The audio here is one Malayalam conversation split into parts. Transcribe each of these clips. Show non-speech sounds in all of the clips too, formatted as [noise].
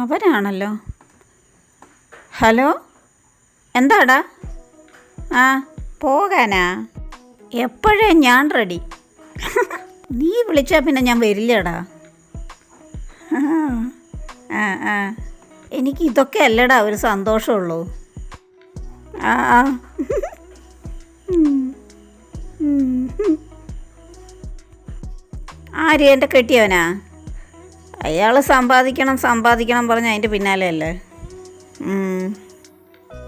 അവനാണല്ലോ ഹലോ? എന്താടാ? ആ പോകാനാ? എപ്പോഴേ ഞാൻ റെഡി [laughs] നീ വിളിച്ചാൽ പിന്നെ ഞാൻ വരില്ലടാ. [laughs] ആ ആ. എനിക്ക് ഇതൊക്കെ അല്ലടാ ഒരു സന്തോഷമുള്ളൂ. ആ ആ. ആര് എന്റെ കെട്ടിയവനാ? അയാൾ സമ്പാദിക്കണം സമ്പാദിക്കണം പറഞ്ഞ് അതിന്റെ പിന്നാലെ അല്ലേ.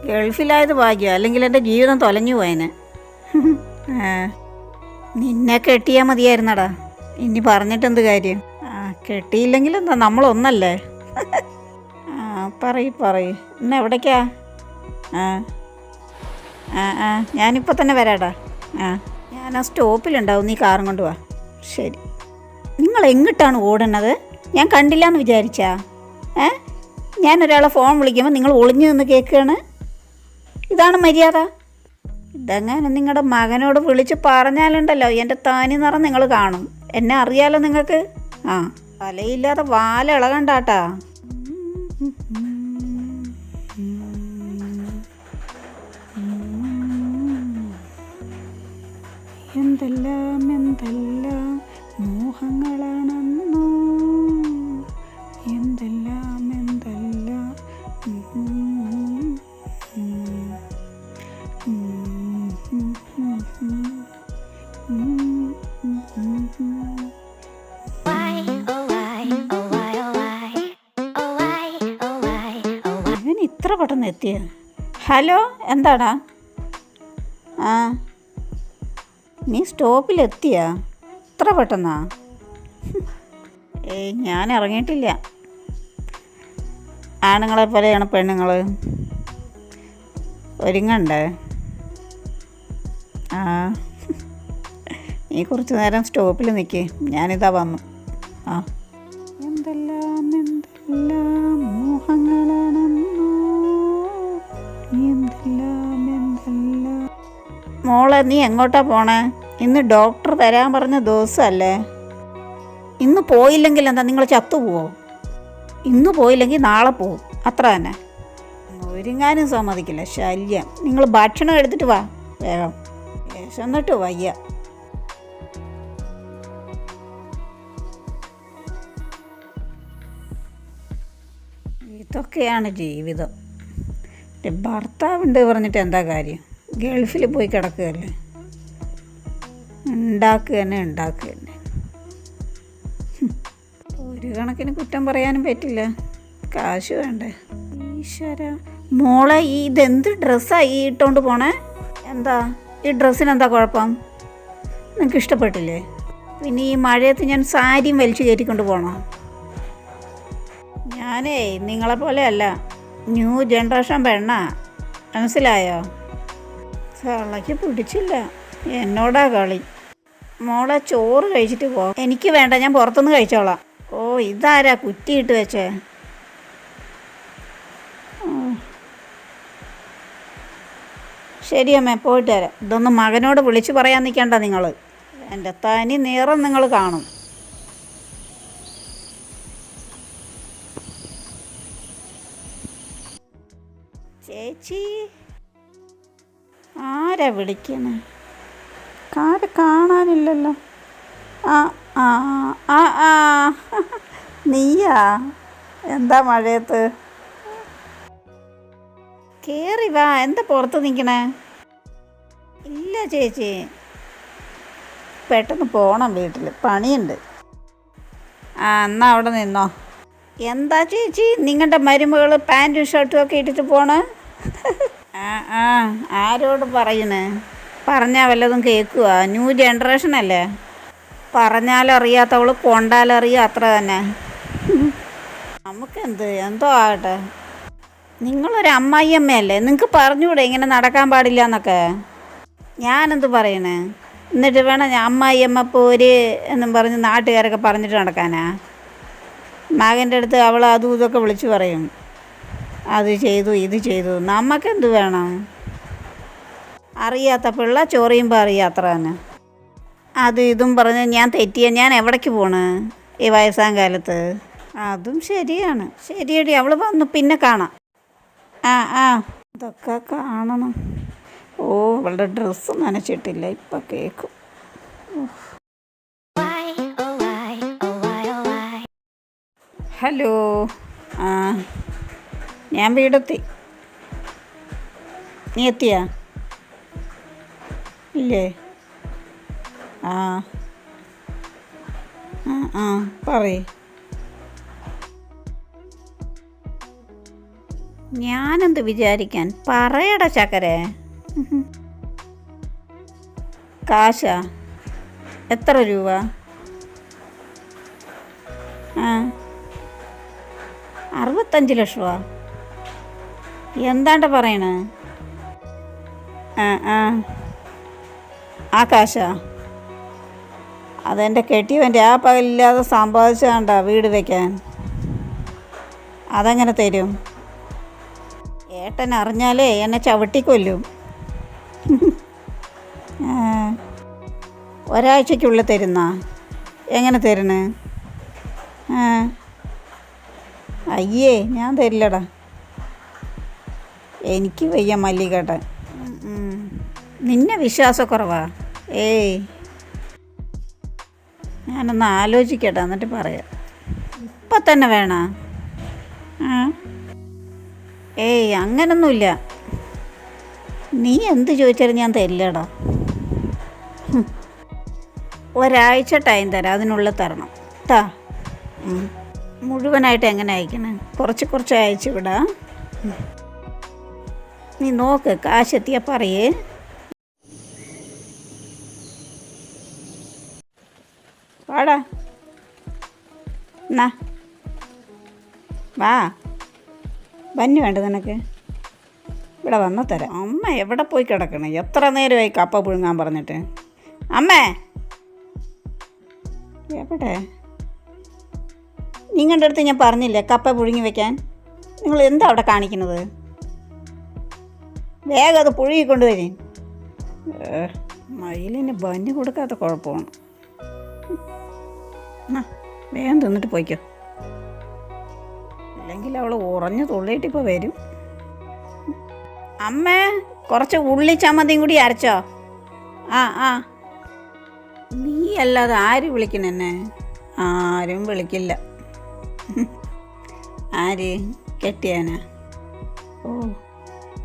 ഗൾഫിലായത് ഭാഗ്യം അല്ലെങ്കിൽ എന്റെ ജീവിതം തൊലഞ്ഞു പോയനെ. നിന്നെ കെട്ടിയാൽ മതിയായിരുന്നടാ. ഇനി പറഞ്ഞിട്ടെന്ത് കാര്യം? ആ കെട്ടിയില്ലെങ്കിൽ എന്താ നമ്മളൊന്നല്ലേ? ആ പറയ് പറയ്. ഇന്ന് എവിടേക്കാ? ആ. ആ ആ. ഞാനിപ്പോൾ തന്നെ വരാടാ. ആ. ഞാൻ ആ സ്റ്റോപ്പിലുണ്ടാവും. നീ കാറും കൊണ്ട് വാ. ശരി. നിങ്ങൾ എങ്ങിട്ടാണ് ഓടുന്നത്? ഞാൻ കണ്ടില്ല എന്ന് വിചാരിച്ചാ. ഏ? ഞാൻ ഒരാളെ ഫോൺ വിളിക്കുമ്പോൾ നിങ്ങൾ ഒളിഞ്ഞു നിന്ന് കേൾക്കുകയാണ് ഇതാണ് മര്യാദ. ഇതങ്ങനെ നിങ്ങളുടെ മകനോട് വിളിച്ച് പറഞ്ഞാലുണ്ടല്ലോ എന്റെ താനി നിറം നിങ്ങൾ കാണും. എന്നെ അറിയാലോ നിങ്ങൾക്ക്? ആ. തലയില്ലാതെ വാല എന്തെല്ലാം എന്തെല്ലാം മോഹങ്ങളാണെന്നോ? എന്തെല്ലാം എന്തെല്ലാം? ഇവൻ ഇത്ര പെട്ടെന്ന് എത്തിയ. ഹലോ എന്താടാ? ആ. നീ സ്റ്റോപ്പിലെത്തിയാ? ഇത്ര പെട്ടെന്നാ? ഏയ് ഞാൻ ഇറങ്ങിയിട്ടില്ല. ആണുങ്ങളെ പോലെയാണ് പെണ്ണുങ്ങൾ ഒരുങ്ങണ്ടേ? ആ. നീ കുറച്ച് നേരം സ്റ്റോപ്പിൽ നിൽക്കേ ഞാനിതാ വന്നു. ആ. എന്തെല്ലാം എന്തെല്ലാം മോഹങ്ങളാണെന്നോ? എന്തെല്ലാം എന്തെല്ലാം മോളെ നീ എങ്ങോട്ടാ പോണേ? ഇന്ന് ഡോക്ടർ വരാൻ പറഞ്ഞ ദിവസമല്ലേ ഇന്ന് പോയില്ലെങ്കിൽ എന്താ നിങ്ങൾ ചത്തുപോവോ? ഇന്ന് പോയില്ലെങ്കിൽ നാളെ പോവും. അത്ര തന്നെ. ഒരുങ്ങാനും സമ്മതിക്കില്ല ശല്യം. നിങ്ങൾ ഭക്ഷണം എടുത്തിട്ട് വാ വേഗം. വിശന്നിട്ട് വയ്യ. ഇതൊക്കെയാണ് ജീവിതം. ഭർത്താവുണ്ട് പറഞ്ഞിട്ട് എന്താ കാര്യം? ഗൾഫിൽ പോയി കിടക്കുകയല്ലേ? ഉണ്ടാക്കുക തന്നെ ഉണ്ടാക്കുക തന്നെ ഒരു കണക്കിന് കുറ്റം പറയാനും പറ്റില്ല. കാശ് വേണ്ടേ? ഈശ്വര. മോളെ ഈ ഇതെന്ത് ഡ്രസ്സാണ് ഈ ഇട്ടുകൊണ്ട് പോണേ? എന്താ? ഈ ഡ്രസ്സിന് എന്താ കുഴപ്പം? നിങ്ങൾക്ക് ഇഷ്ടപ്പെട്ടില്ലേ? പിന്നെ ഈ മഴയത്ത് ഞാൻ സാരിയും വലിച്ചു കയറ്റിക്കൊണ്ട് പോകണോ ഞാനേ നിങ്ങളെ പോലെയല്ല ന്യൂ ജനറേഷൻ പെണ്ണാ. മനസ്സിലായോ? ചള്ളയ്ക്ക് പിടിച്ചില്ല. എന്നോടാ കളി. മോളെ ചോറ് കഴിച്ചിട്ട് പോ. എനിക്ക് വേണ്ട ഞാൻ പുറത്തുനിന്ന് കഴിച്ചോളാം. ഓ ഇതാരാ കുറ്റിയിട്ട് വെച്ചേ? ശരി അമ്മേ പോയിട്ട് വരാം. ഇതൊന്ന് മകനോട് വിളിച്ചു പറയാൻ നിൽക്കണ്ട നിങ്ങൾ. എന്റെ തനി നിറം നിങ്ങൾ കാണും. ചേച്ചി. ആരാ വിളിക്കുന്നത് കാര് കാണാനില്ലല്ലോ. ആ ആ ആ ആ. നീയാ? എന്താ മഴയത്ത്? കയറി വാ. എന്താ പുറത്ത് നിൽക്കണേ ഇല്ല ചേച്ചി. പെട്ടെന്ന് പോകണം വീട്ടിൽ പണിയുണ്ട്. ആ എന്നാ അവിടെ നിന്നോ. എന്താ ചേച്ചി? നിങ്ങളുടെ മരുമകൾ പാന്റും ഷർട്ടും ഒക്കെ ഇട്ടിട്ട് പോണ്? ആ ആ ആരോട് പറയണേ? പറഞ്ഞാൽ വല്ലതും കേൾക്കുക ന്യൂ ജനറേഷൻ അല്ലേ? പറഞ്ഞാലറിയാത്തവൾ കൊണ്ടാലറിയാം അത്ര തന്നെ. നമുക്കെന്ത്? എന്തോ ആകട്ടെ. നിങ്ങളൊരു അമ്മായിയമ്മയല്ലേ? നിങ്ങൾക്ക് പറഞ്ഞൂടെ ഇങ്ങനെ നടക്കാൻ പാടില്ല എന്നൊക്കെ ഞാനെന്ത് പറയണേ? എന്നിട്ട് വേണം അമ്മായിയമ്മ പോര് എന്നും പറഞ്ഞ് നാട്ടുകാരൊക്കെ പറഞ്ഞിട്ട് നടക്കാനാ? മകന്റെ അടുത്ത് അവൾ അതും ഇതൊക്കെ വിളിച്ചു പറയും. അത് ചെയ്തു ഇത് ചെയ്തു. നമുക്കെന്ത് വേണം? അറിയാത്ത പിള്ള ചോറിയുമ്പോൾ അറിയാത്ര തന്നെ അത് ഇതും പറഞ്ഞ് ഞാൻ തെറ്റിയ ഞാൻ എവിടേക്ക് പോണ് ഈ വയസ്സാം കാലത്ത്? അതും ശരിയാണ്. ശരിയടി അവൾ വന്നു പിന്നെ കാണാം. ആ ആ. ഇതൊക്കെ കാണണം. ഓ അവളുടെ ഡ്രസ്സ് നനച്ചിട്ടില്ല ഇപ്പം കേക്കും? ഹലോ. ആ. ഞാൻ വീടെത്തി. നീ എത്തിയാ? ഇല്ലേ? ആ. ആ ആ ഞാനെന്ത് വിചാരിക്കാൻ? പറയട ചക്കരെ. കാശാ? എത്ര രൂപ? ആ. അറുപത്തഞ്ച് ലക്ഷമാ എന്താണ്ട പറയണ? ആ ആ. അതെന്റെ കെട്ടിയവന്റെ ആ പകലില്ലാതെ സമ്പാദിച്ചാണ്ട വീട് വയ്ക്കാൻ അതെങ്ങനെ തരും? ഏട്ടൻ അറിഞ്ഞാലേ എന്നെ ചവിട്ടിക്കൊല്ലും. ഒരാഴ്ചയ്ക്കുള്ളിൽ തരുന്ന? എങ്ങനെ തരണേ? അയ്യേ ഞാൻ തരില്ലടാ. എനിക്ക് വയ്യ മല്ലികേട്ടൻ. നിന്നെ വിശ്വാസക്കുറവാ. ഏയ്. ഞാനൊന്ന് ആലോചിക്കട്ടെ എന്നിട്ട് പറയാം. ഇപ്പം തന്നെ വേണ? ഏയ് അങ്ങനൊന്നുമില്ല. നീ എന്ത് ചോദിച്ചാലും ഞാൻ തരില്ലടാ. ഒരാഴ്ച ടൈം തരാം അതിനുള്ളിൽ തരണം. താ മുഴുവനായിട്ട് എങ്ങനെ അയക്കണേ? കുറച്ച് കുറച്ച് അയച്ചു വിടാം. നീ നോക്ക് കാശെത്തിയ പറയേ. വാടാ. എന്നാ. വാ. ബന്നു വേണ്ട നിനക്ക്. ഇവിടെ വന്നു തരാം. അമ്മ എവിടെ പോയി കിടക്കണേ? എത്ര നേരമായി കപ്പ പുഴുങ്ങാൻ പറഞ്ഞിട്ട്? അമ്മേ. എവിടെ? നിങ്ങളുടെ അടുത്ത് ഞാൻ പറഞ്ഞില്ലേ കപ്പ പുഴുങ്ങി വെക്കാൻ? നിങ്ങൾ എന്താ അവിടെ കാണിക്കുന്നത്? വേഗം അത് പുഴുകി കൊണ്ടുവരും മയിലിന് ബന്ന് കൊടുക്കാത്ത കുഴപ്പമാണ്. എന്നാ വേഗം തിന്നിട്ട് പോയിക്കോ. അല്ലെങ്കിൽ അവൾ ഉറഞ്ഞു തുള്ളിയിട്ടിപ്പോൾ വരും. അമ്മേ കുറച്ച് ഉള്ളി ചമ്മന്തിയും കൂടി അരച്ചോ. ആ ആ. നീ അല്ലാതെ ആര് വിളിക്കണെന്നെ ആരും വിളിക്കില്ല. ആര്? കെട്ടിയാനാ? ഓ.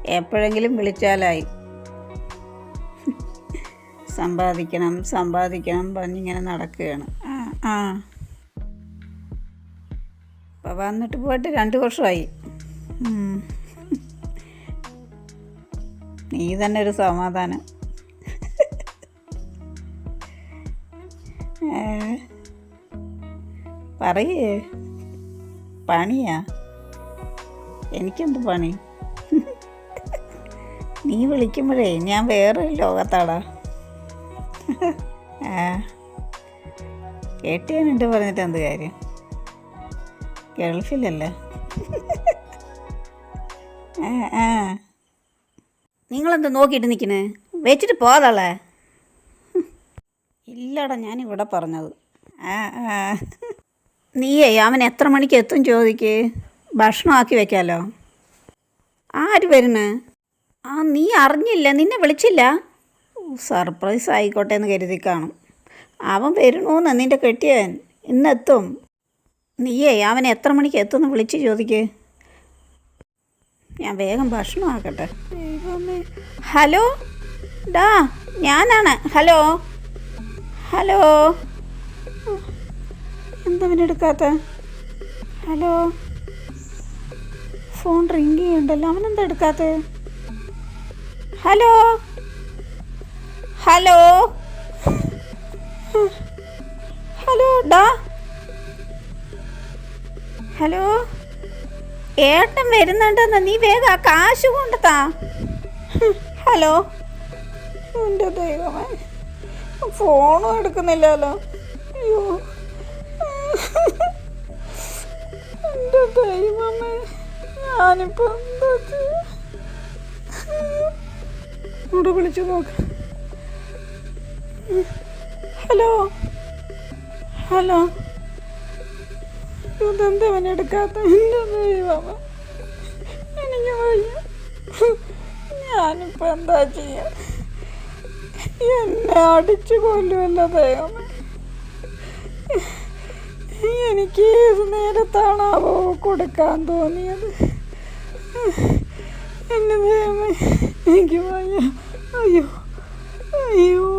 എപ്പോഴെങ്കിലും വിളിച്ചാലായി. സമ്പാദിക്കണം സമ്പാദിക്കണം പറഞ്ഞിങ്ങനെ നടക്കുകയാണ്. ആ ആ. ഇപ്പം വന്നിട്ട് പോയിട്ട് രണ്ട് വർഷമായി നീ തന്നെ ഒരു സമാധാനം. പറയേ. പണിയാ? എനിക്കെന്ത് പണി? നീ വിളിക്കുമ്പോഴേ ഞാൻ വേറെ ലോകത്താടാ. ആ. കേട്ടിയാനുണ്ട് പറഞ്ഞിട്ട് എന്ത് കാര്യം? ഗൾഫിലല്ലേ? ആ നിങ്ങളെന്താ നോക്കിയിട്ട് നിൽക്കണേ? വെച്ചിട്ട് പോകാളെ ഇല്ലടാ ഞാനിവിടെ പറഞ്ഞത്. ആ ആ. നീയേ അവൻ എത്ര മണിക്ക് എത്തും ചോദിക്ക്? ഭക്ഷണമാക്കി വെക്കാലോ? ആര് വരുന്നു? ആ നീ അറിഞ്ഞില്ല നിന്നെ വിളിച്ചില്ല? സർപ്രൈസ് ആയിക്കോട്ടെ എന്ന് കരുതി കാണും. അവൻ വരണോന്ന് നിന്റെ കെട്ടിയവൻ. ഇന്നെത്തും. നീയേ അവൻ എത്ര മണിക്ക് എത്തുമെന്ന് വിളിച്ച് ചോദിക്ക്. ഞാൻ വേഗം ഭക്ഷണം ആക്കട്ടെ. ഹലോ? ഡാ ഞാനാണ്. ഹലോ? ഹലോ? എന്താ എന്തവനെടുക്കാത്ത ഹലോ? ഫോൺ റിങ് ചെയ്യണ്ടല്ലോ അവനെന്താ എടുക്കാത്ത? ഹലോ? ഹലോ? ഹലോ ഡാ? ഹലോ? ഏട്ടൻ വരുന്നുണ്ടെന്ന് നീ വേഗം ആ കാശ് കൊണ്ടുത്താ ഹലോ? എന്റെ ദൈവമേ ഫോണും എടുക്കുന്നില്ലല്ലോ. അയ്യോ. എന്റെ ദൈവമേ ഞാനിപ്പോ എന്താ ഇവിടെ വിളിച്ചു നോക്ക്. ഹലോ? ഹലോ? ഇതെന്താ അവൻ എടുക്കാത്ത? എന്റെ ദൈവമേ. എനിക്ക് വയ്യ. ഞാനിപ്പോ എന്താ ചെയ്യാ? എന്നെ അടിച്ചു കൊല്ലുമല്ലോ ദൈവമേ. എനിക്ക് ഏത് നേരത്താണാവോ കൊടുക്കാൻ തോന്നിയത്? എന്നെ ദൈവമേ എനിക്ക് വയ്യ. അയ്യോ. അയ്യോ.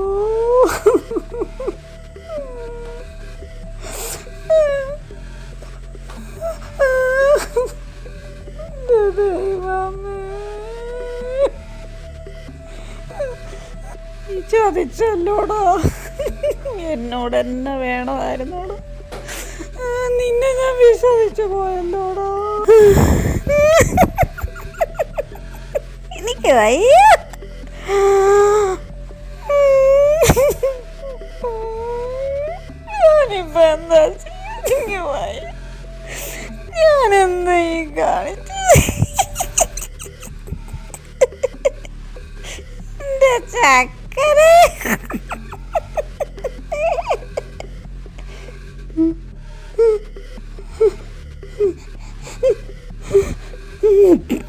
ചതിച്ചല്ലോടാ. എന്നോട് എന്നെ വേണമായിരുന്നോടാ. നിന്നെ ഞാൻ വിശ്വസിച്ചു പോയല്ലോടാ. എനിക്ക് വയ്യ. ഞാനിപ്പോ എന്താ വയ്യ ഞാൻ എന്താ ഈ കാണിച്ചു? ചക്കര അയ്യോ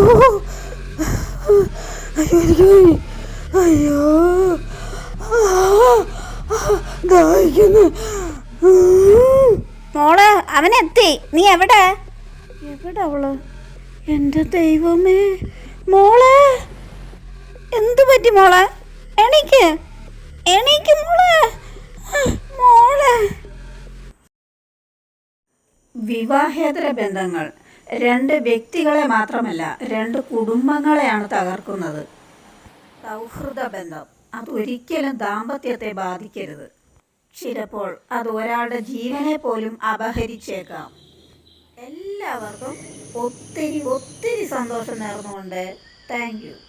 അയ്യോ അയ്യോ എനിക്ക്. അയ്യോ ദാഹിക്കുന്നു മോൾ അവനെത്തി നീ എവിടെ? എവിടെ അവൾ? എന്റെ ദൈവമേ. മോളെ. എന്തു പറ്റി മോളെ? എണീക്ക്. എണീക്ക് മോളെ. മോളെ. വിവാഹേതര ബന്ധങ്ങൾ. രണ്ട് വ്യക്തികളെ മാത്രമല്ല രണ്ട് കുടുംബങ്ങളെയാണ് തകർക്കുന്നത്. സൗഹൃദ ബന്ധം. അത് ഒരിക്കലും ദാമ്പത്യത്തെ ബാധിക്കരുത്. ചിലപ്പോൾ അത് ഒരാളുടെ ജീവനെ പോലും അപഹരിച്ചേക്കാം. എല്ലാവർക്കും ഒത്തിരി ഒത്തിരി സന്തോഷം നേർന്നുകൊണ്ട്. താങ്ക്